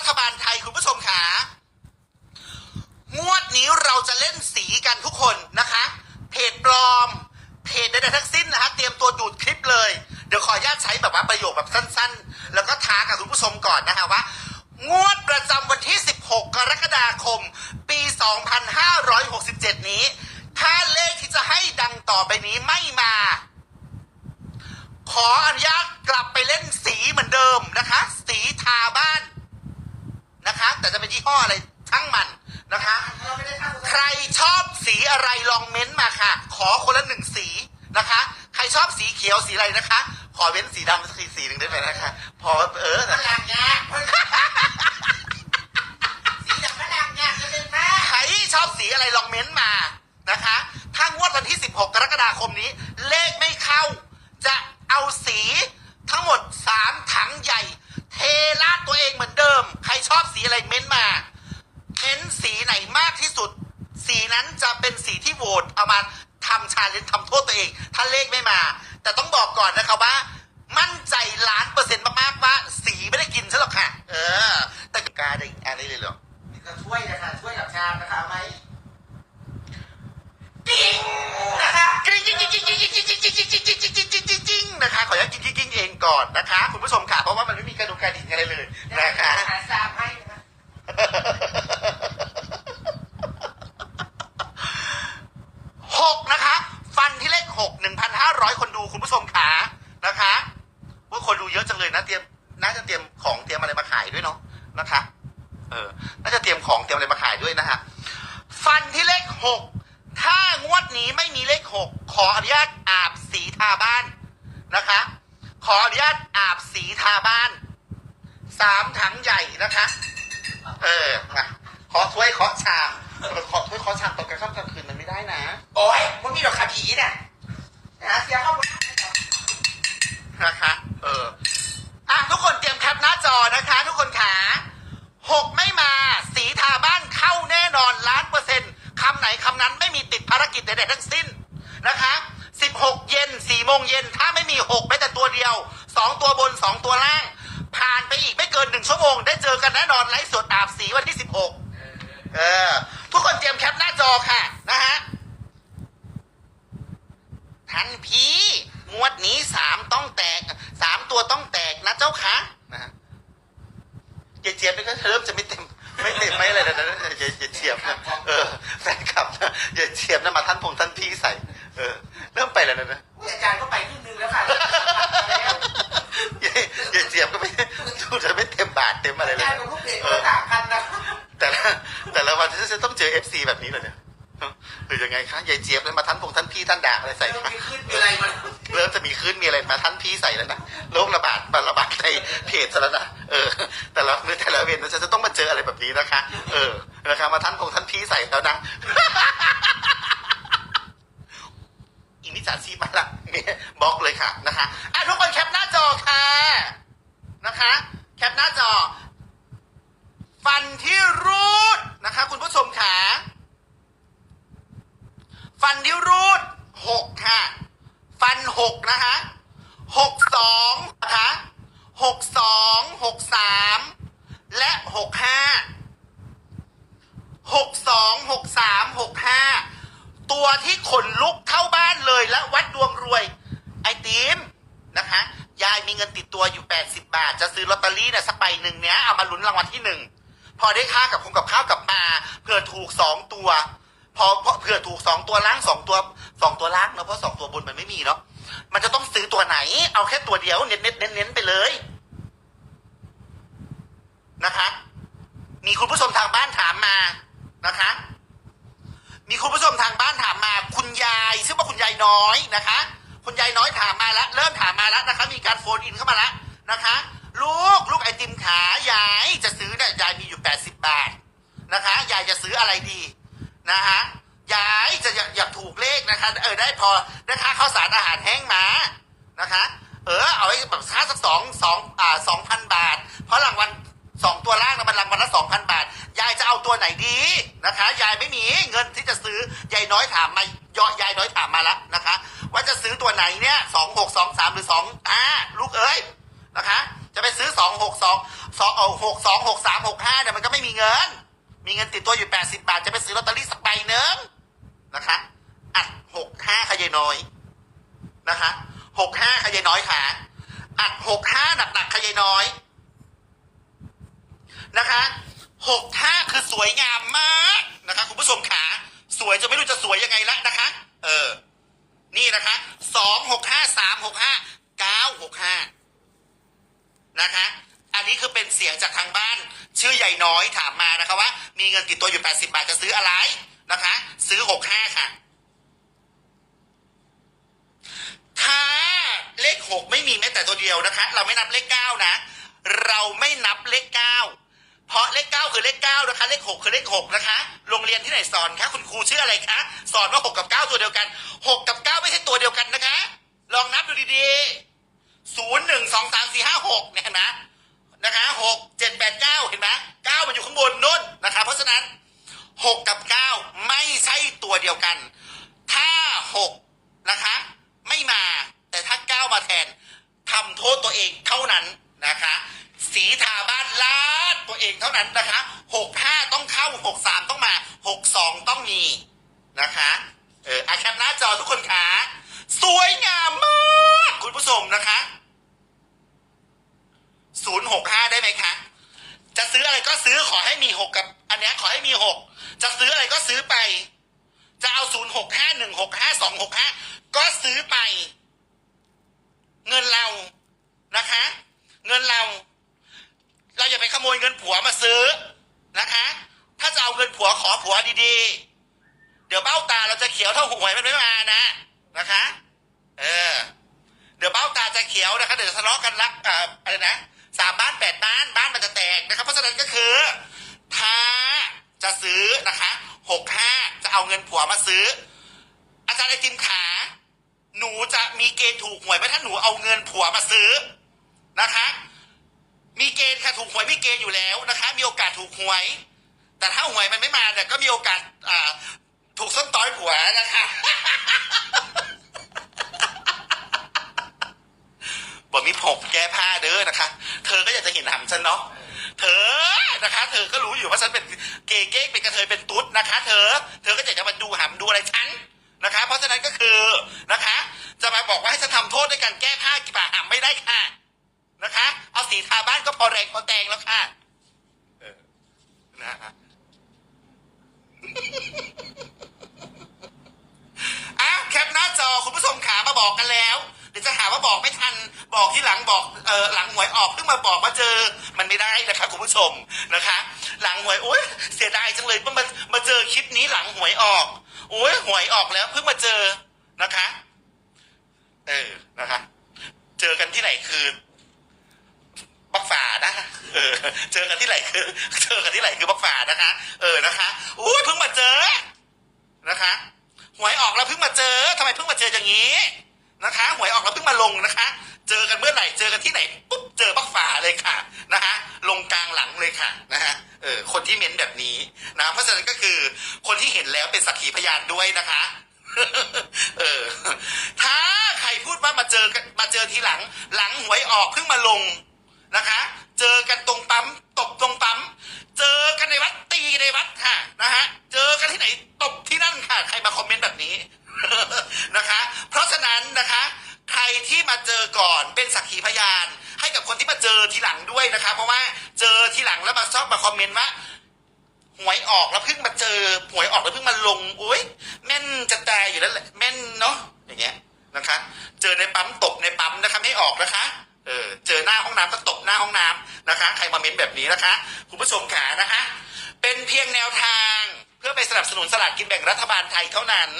รัฐบาลไทยคุณผู้ชมขางวดนี้เราจะเล่นสีกันทุกคนนะคะ เพจปลอม เพจใดๆทั้งสิ้นนะคะเตรียมตัวดูดคลิปเลย เดี๋ยวขออนุญาตใช้แบบว่าประโยคแบบสั้น ๆ แล้วก็ท้ากับคุณผู้ชมก่อนนะคะว่า งวดประจำวันที่ 16 กรกฎาคม ปี 2567 นี้ ถ้าเลขที่จะให้ดังต่อไปนี้ไม่มา ขออนุญาตกลับไปเล่นสีเหมือนเดิมนะคะ สีทาบ้านนะคะ แต่จะเป็นยี่ห้ออะไรช่างมันนะคะเราไม่ได้ทำใครชอบสีอะไรลองเม้นต์มาค่ะ ขอคนละหนึ่งสีนะคะ ใครชอบสีเขียวสีอะไรนะคะ ขอเว้นสีดำสักทีสีหนึ่งได้ไหมนะคะ พอเออพนะลังงานสีดำพลังงานจะเป็นแม่ใครชอบสีอะไรลองเม้นต์มานะคะ ถ้างวดวันที่ 16 กรกฎาคมนี้ เลขไม่เข้า จะเอาสีทั้งหมด 3 ถังใหญ่ เทราดตัวเองเหมือนเดิม ใครชอบสีอะไรเม้นต์มา เน้นสีไหนมากที่สุด สีนั้นจะเป็นสีที่โหวตเอามาทำชาเลนจ์ทำโทษตัวเอง ถ้าเลขไม่มา แต่ต้องบอกก่อนนะครับว่า มั่นใจล้านเปอร์เซ็นต์มากๆว่า สีไม่ได้กินใช่หรอกค่ะ เออ แต่กล้าได้อะไรเลยเหรอนี่ก็ช่วยนะคะช่วยกับชามนะคะเอาไหมปิ้งนะคะจริงจริงจริงจริงจริงจริงจริงจริงจริงจริงจริงจริงจริงจริงจริงนะคะขออนุญาตจริงจริงจริงเองก่อนนะคะ คุณผู้ชมค่ะเพราะว่ามันไม่มีกระดูกกระดิ่งอะไรเลยนะคะ หาซามให้นะคะ หกนะคะ ฟันที่เลขหกหนึ่งพันห้าร้อยคนดูคุณผู้ชมขานะคะว่าคนดูเยอะจังเลยนะเตรียมน่าจะเตรียมของเตรียมอะไรมาขายด้วยเนาะนะคะ เออ น่าจะเตรียมของเตรียมอะไรมาขายด้วยนะฮะ ฟันที่เลขหก ถ้างวดนี้ไม่มีเลขหก ขออนุญาตอาบสีทาบ้านนะคะ ขออนุญาตอาบสีทาบ้าน สามถังใหญ่นะคะ เออมาขอถ้วยขอชามขอถ้วยขอชามตอนกลางค่ำกลางคืนมันไม่ได้นะ โอ้ยมันมีดอกขาผีน่ะหาเสียข้อมูลนะคะ เออ อะทุกคนเตรียมแคป หน้าจอนะคะ ทุกคนขาหกไม่มาสีทาบ้านเข้าแน่นอนล้านเปอร์เซ็นต์คำไหนคำนั้นไม่มีติดภารกิจใดๆทั้งสิ้นนะคะสิบหกเย็นสี่โมงเย็นถ้าไม่มีหกแม้แต่ตัวเดียวสองตัวบนสองตัวล่าง ผ่านไปอีกไม่เกินหนึ่งชั่วโมง ได้เจอกันแน่นอนไลฟ์สดอาบสีวันที่สิบหกเออ ทุกคนเตรียมแคปหน้าจอค่ะนะฮะทันพีงวดนี้สามต้องแตกสามตัวต้องแตกนะเจ้าคะนะฮะ เจเจี๊ยบนี่ก็เริ่มจะไม่เต็มไม่เต็มไม่อะไรแล้วนะเจเจเจี๊ยบนะเออแฟนคลับนะเจเจี๊ยบนะมาท่านพงท่านพี่ใส่ เออ เริ่มไปแล้วนะนะอาจารย์ก็ไปครึ่งนึงแล้วค่ะแล้วเจเจเจี๊ยบก็ไม่ดูจะไม่เต็มบาทเต็มอะไรอาเลยจารย์นะกับลูกเด็กก็ต่างกันนะแต่ละแต่ละวันจะต้องเจอเอฟซีแบบนี้เลยเนี่ยหรือยังไงคะยายเจี๊ยบนั้นมาท่านพงท่านพี่ท่านด่าอะไรใส่ต้องคะมีขึ้นมีอะไรมาเริ่มจะมีขึ้นมีอะไรมาท่านพี่ใส่แล้วนะโรคระบาดมาระบาดในเพจซะแล้วนะเออ แต่ละแต่ละเวนนะจะต้องมาเจออะไรแบบนี้นะคะ เออนะคะมาท่านพงท่านพี่ใส่แล้วนะอีมิจฉาชีพมาละเนี่ยบล็อกเลยค่ะนะคะอะทุกคนแคปหน้าจอค่ะนะคะ แคปหน้าจอ ฟันที่รูดนะคะ คุณผู้ชมขาฟันที่รูดหกค่ะ ฟันหกนะคะหกสองนะคะ หกสองหกสามและหกห้าหกสองหกสามหกห้าตัวที่ขนลุกเข้าบ้านเลยและวัดดวงรวย ไอติมนะคะ ยายมีเงินติดตัวอยู่ 80 บาท จะซื้อลอตเตอรี่เนี่ยสักใบหนึ่งเนี้ยเอามาลุ้นรางวัลที่หนึ่งพอได้ค่ากับคงกับข้าวกับมาเผื่อถูกสองตัว พอเผื่อถูกสองตัวล่างสองตัวสองตัวล่างเนอะเพราะสองตัวบนมันไม่มีเนาะมันจะต้องซื้อตัวไหน เอาแค่ตัวเดียวเน้นเน้นเน้นเน้นไปเลย นะคะ มีคุณผู้ชมทางบ้านถามมานะคะ มีคุณผู้ชมทางบ้านถามมา คุณยายชื่อว่าคุณยายน้อยนะคะ คุณยายน้อยถามมาแล้วเริ่มถามมาแล้วนะคะ มีการโฟนอินเข้ามาแล้วนะคะ ลูกลูกไอติมขายายจะซื้อเนี่ยยายมีอยู่ 80 บาทนะคะยายจะซื้ออะไรดีนะคะยายจะอยากอยากถูกเลขนะคะ เออได้พอได้ค่าข้าวสารอาหารแห้งมานะคะ เออเอาไว้แบบค่าสักสองสองอ่าสองพันบาท เพราะรางวัล สองตัวล่างนะมันรางวัลละสองพันบาท ยายจะเอาตัวไหนดีนะคะ ยายไม่มีเงินที่จะซื้อยายน้อยถามมายอยายน้อยถามมาแล้วนะคะ ว่าจะซื้อตัวไหนเนี่ยสองหกสองสามหรือสองอ่าลูกเอ้ยนะคะ จะไปซื้อสองหกสองสองเอาหกสองหกสามหกห้าเนี่ยมันก็ไม่มีเงิน มีเงินติดตัวอยู่แปดสิบาท จะไปซื้อลอตเตอรี่สักใบหนึ่งนะคะอัดหกห้าขยายน้อยนะคะหกห้าขยายน้อยค่ะอัดหกห้าหนักหนักๆขยายน้อย นะคะหกห้าคือสวยงามมากนะคะคุณผู้ชมขาสวยจนไม่รู้จะสวยยังไงละนะคะ เออ นี่นะคะสองหกห้าสามหกห้าเก้าหกห้านะคะ อันนี้คือเป็นเสียงจากทางบ้าน ชื่อใหญ่น้อยถามมานะคะว่า มีเงินติดตัวอยู่80บาทจะซื้ออะไรนะคะ ซื้อ65ค่ะถ้าเลข6ไม่มีแม้แต่ตัวเดียวนะคะ เราไม่นับเลข9นะ เราไม่นับเลข9 เพราะเลข9คือเลข9นะคะ เลข6คือเลข6นะคะ โรงเรียนที่ไหนสอนคะคุณครูชื่ออะไรคะ สอนว่า6กับ9ตัวเดียวกัน6กับ9ไม่ใช่ตัวเดียวกันนะคะ ลองนับดูดีๆศูนย์หนึ่งสองสามสี่ห้าหกเนี่ยเห็นไหมนะคะหกเจ็ดแปดเก้าเห็นไหมเก้ามันอยู่ข้างบนนู่นนะคะ เพราะฉะนั้นหกกับเก้าไม่ใช่ตัวเดียวกัน ถ้าหกนะคะ ไม่มาแต่ถ้าเก้ามาแทนทำโทษตัวเองเท่านั้นนะคะ สีทาบ้านลาดตัวเองเท่านั้นนะคะหกห้าต้องเข้าหกสามต้องมาหกสองต้องมีนะคะ เอออาแคปหน้าจอทุกคนค่ะสวยงามมาก คุณผู้ชมนะคะศูนย์หกห้าได้ไหมคะ จะซื้ออะไรก็ซื้อขอให้มีหกกับ อันนี้ขอให้มีหกจะซื้ออะไรก็ซื้อไป จะเอาศูนย์หกห้าหนึ่งหกห้าสองหกห้าก็ซื้อไป เงินเรานะคะ เงินเรา เราอย่าไปข โมยเงินผัวมาซื้อนะคะ ถ้าจะเอาเงินผัวขอผัวดีๆ เดี๋ยวเบ้าตาเราจะเขียวเท่าหวยมันไม่มานะนะคะ เออ เดี๋ยวเบ้าตาจะเขียวนะคะเดี๋ยวจะทะเลาะกันรักอ่าอะไรนะสามบ้านแปดบ้านบ้านมันจะแตกนะครับ เพราะฉะนั้นก็คือ ถ้าจะซื้อนะคะหกห้าจะเอาเงินผัวมาซื้อ อาจารย์ไอติมขา หนูจะมีเกณฑ์ถูกหวยไหมถ้าหนูเอาเงินผัวมาซื้อนะคะ มีเกณฑ์ค่ะ หวยมีเกณฑ์อยู่แล้วนะคะ มีโอกาสถูกหวย แต่ถ้าหวยมันไม่มาเนี่ยก็มีโอกาสอ่าถูกส้นต้อยผัวนะคะบอกมีผมแก้ผ้าเด้อนะคะ เธอก็อยากจะเห็นหำฉันเนาะ เธอนะคะ เธอก็รู้อยู่ว่าฉันเป็นเกย์เก้งเป็นกระเทยเป็นตุ๊ดนะคะ เธอ เธอก็อยากจะมาดูหำดูอะไรฉันนะคะ เพราะฉะนั้นก็คือนะคะ จะมาบอกว่าให้ฉันทำโทษด้วยการแก้ผ้ากี่ปาหำไม่ได้ค่ะนะคะ เอาสีทาบ้านก็พอแรงพอแตงแล้วค่ะ เออนะฮะ อ้าวแคปหน้าจอคุณผู้ชมขามาบอกกันแล้ว เดี๋ยวจะหาว่าบอกไม่ทัน บอกที่หลังบอกเออหลังหวยออกเพิ่งมาบอกมาเจอมันไม่ได้นะคะคุณผู้ชมนะคะ หลังหวยโอ๊ยเสียดายจังเลยเพิ่งมามาเจอคลิปนี้หลังหวยออกโอ๊ยหวยออกแล้วเพิ่งมาเจอนะคะ เออนะคะ เจอกันที่ไหนคือบักฝานะเออ เจอกันที่ไหนคือ เจอกันที่ไหนคือบักฝานะคะ เออนะคะอุ้ยเพิ่งมาเจอนะคะหวยออกแล้วเพิ่งมาเจอทำไมเพิ่งมาเจออย่างนี้นะคะหวยออกแล้วเพิ่งมาลงนะคะ เจอกันเมื่อไหร่เจอกันที่ไหนปุ๊บเจอบักฝาเลยค่ะนะฮะลงกลางหลังเลยค่ะนะฮะเออคนที่เม้นแบบนี้นะเพราะฉะนั้นก็คือคนที่เห็นแล้วเป็นสักขีพยานด้วยนะคะเออถ้าใครพูดว่ามาเจอกันมาเจอทีหลัง หลังหวยออกเพิ่งมาลงนะคะ เจอกัน คอมเมนต์ว่าหวยออกแล้วเพิ่งมาเจอหวยออกแล้วเพิ่งมาลงอุ้ยแม่นจะตายอยู่แล้วแหละแม่นเนาะอย่างเงี้ยนะคะ เจอในปั๊มตบในปั๊มนะคะไม่ออกนะคะเออเจอหน้าห้องน้ำก็ตบหน้าห้องน้ำนะคะ ใครมาเม้นแบบนี้นะคะ คุณผู้ชมขานะคะ เป็นเพียงแนวทางเพื่อไปสนับสนุนสลากกินแบ่งรัฐบาลไทยเท่านั้น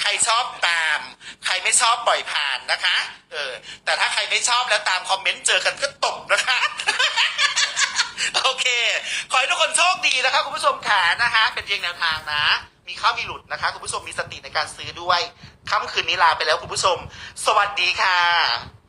ใครชอบตาม ใครไม่ชอบปล่อยผ่านนะคะ เออแต่ถ้าใครไม่ชอบแล้วตามคอมเมนต์เจอกันก็ตบนะคะ เค ขอให้ทุกคนโชคดีนะคะคุณผู้ชมขานะคะ เป็นเพียงแนวทางนะ มีเข้ามีหลุดนะคะ คุณผู้ชมมีสติในการซื้อด้วยค่ำคืนนี้ลาไปแล้วคุณผู้ชม สวัสดีค่ะ